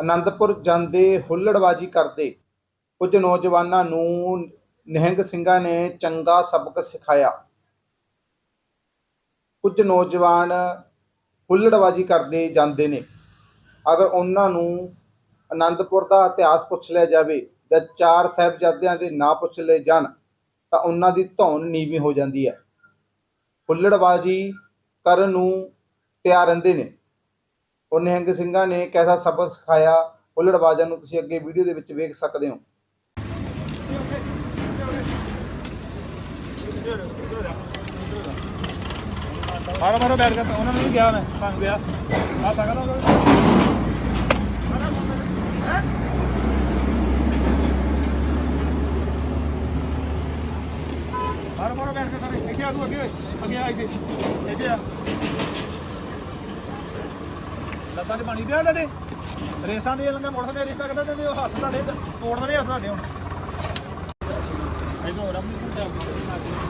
ਅਨੰਦਪੁਰ ਜਾਂਦੇ ਹੁੱਲੜਬਾਜੀ ਕਰਦੇ, ਕੁਝ ਨੌਜਵਾਨਾਂ ਨੂੰ ਨਿਹੰਗ ਸਿੰਘਾਂ ਨੇ ਚੰਗਾ ਸਬਕ ਸਿਖਾਇਆ। ਕੁਝ ਨੌਜਵਾਨ ਹੁੱਲੜਬਾਜੀ ਕਰਦੇ ਜਾਂਦੇ ਨੇ। ਅਗਰ ਉਹਨਾਂ ਨੂੰ ਅਨੰਦਪੁਰ ਦਾ ਇਤਿਹਾਸ ਪੁੱਛ ਲਿਆ ਜਾਵੇ ਜਾਂ ਚਾਰ ਸਾਹਿਬਜ਼ਾਦਿਆਂ ਦੇ ਨਾਂ ਪੁੱਛ ਲਏ ਜਾਣ, ਤਾਂ ਉਹਨਾਂ ਦੀ ਧੌਣ ਨੀਵੀਂ ਹੋ ਜਾਂਦੀ ਹੈ। ਹੁੱਲੜਬਾਜੀ ਕਰਨ ਨੂੰ ਤਿਆਰ ਰਹਿੰਦੇ ਨੇ। ਉਹ ਨਿਹੰਗ ਸਿੰਘਾਂ ਨੇ ਕੈਸਾ ਸਬਕ ਸਿਖਾਇਆ? ਹੁੱਲੜਬਾਜ਼ਾਂ ਨੂੰ ਤੁਸੀਂ ਅੱਗੇ ਵੀਡੀਓ ਦੇ ਵਿੱਚ ਵੇਖ ਸਕਦੇ ਹੋ। ਮਾਰੋ ਮਾਰੋ, ਬੈਠ ਕੇ ਉਹਨਾਂ ਨੂੰ ਗਿਆ ਮੈਂ ਮੰਗ ਗਿਆ। ਆ ਸਕਦਾ ਮਾਰੋ ਮਾਰੋ, ਬੈਠ ਕੇ ਸਾਰੇ। ਇੱਥੇ ਆ ਤੂੰ ਅੱਗੇ ਅੱਗੇ ਆ, ਇੱਥੇ। ਇੱਥੇ ਆ। ਲੱਤਾਂ 'ਚ ਪਾਣੀ ਪਿਆ ਤੁਹਾਡੇ ਰੇਸਾਂ ਦੇ ਲੰਗਾ ਮੋਟਰ ਦੇ ਰੇਸਾਂ ਕੱਢਦੇ ਤੇ ਉਹ ਹੱਥ ਤੁਹਾਡੇ ਤੋੜ ਦੇਣੇ ਹੱਥ ਤੁਹਾਡੇ ਹੁਣ। ਇਹਨੂੰ ਰੰਮ ਨਹੀਂ